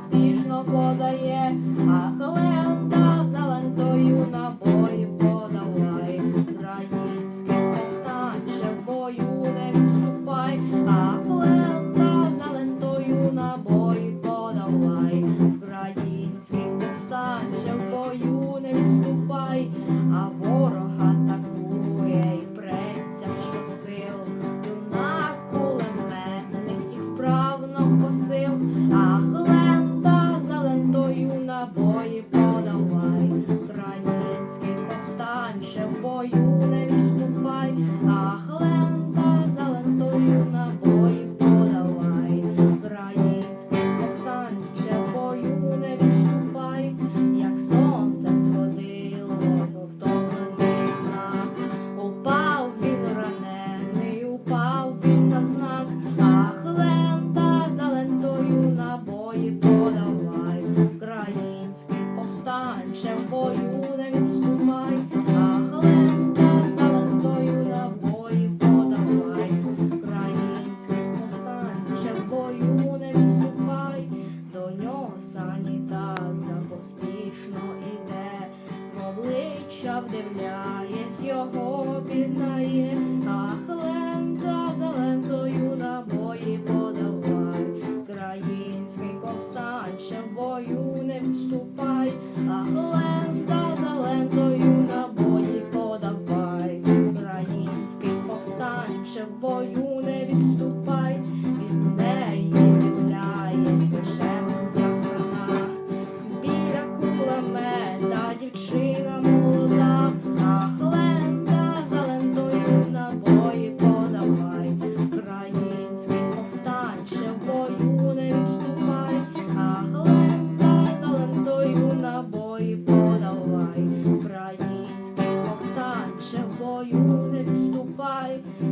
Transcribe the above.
mais beijo. не відступай, а але вдивляєсь, його пізнає, ах, лента за лентою набої подавай. Український повстанче в бою не відступай, ах, лента за лентою набої подавай. Український повстанче в бою не відступай, Mm-hmm.